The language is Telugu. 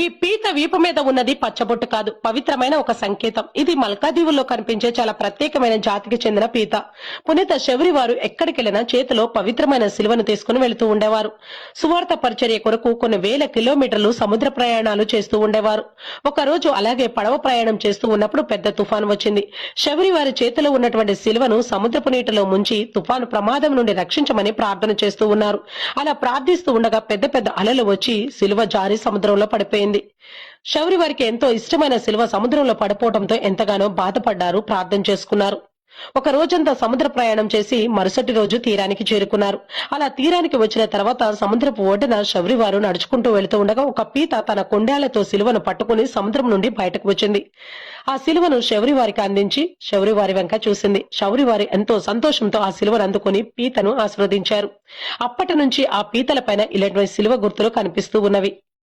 ఈ పీత వీపు మీద ఉన్నది పచ్చబొట్టు కాదు. పవిత్రమైన ఒక సంకేతం. ఇది మల్కాదీవుల్లో కనిపించే చాలా ప్రత్యేకమైన జాతికి చెందిన పీత. పునీత శబరి వారు ఎక్కడికెళ్ళినా చేతిలో పవిత్రమైన శిలువను తీసుకుని వెళుతూ ఉండేవారు. సువార్త పరిచర్య కొరకు కొన్ని వేల కిలోమీటర్లు సముద్ర ప్రయాణాలు చేస్తూ ఉండేవారు. ఒక రోజు అలాగే పడవ ప్రయాణం చేస్తూ ఉన్నప్పుడు పెద్ద తుఫాను వచ్చింది. శబరి వారి చేతిలో ఉన్నటువంటి శిలువను సముద్రపు నీటిలో ముంచి తుఫాను ప్రమాదం నుండి రక్షించమని ప్రార్థన చేస్తూ ఉన్నారు. అలా ప్రార్థిస్తూ ఉండగా పెద్ద పెద్ద అలలు వచ్చి శిలువ జారి సముద్రంలో పడిపోయింది శౌరి వారికి ఎంతో ఇష్టమైన శిల్వ సముద్రంలో పడిపోవడంతో ఎంతగానో బాధపడ్డారు ప్రార్థన చేసుకున్నారు. ఒక రోజంతా సముద్ర ప్రయాణం చేసి మరుసటి రోజు తీరానికి చేరుకున్నారు. అలా తీరానికి వచ్చిన తర్వాత సముద్రపు ఒడ్డున శౌరి వారు నడుచుకుంటూ వెళుతూ ఉండగా ఒక పీత తన కొండాలతో సిలువను పట్టుకుని సముద్రం నుండి బయటకు వచ్చింది. ఆ సిలువను శౌరి వారికి అందించి శౌరి వారి వెంక చూసింది. శౌరివారి ఎంతో సంతోషంతో ఆ సిలువను అందుకుని పీతను ఆస్వాదించారు అప్పటి నుంచి ఆ పీతల పైన ఇలాంటి సిలువ గుర్తులు కనిపిస్తూ ఉన్నవి.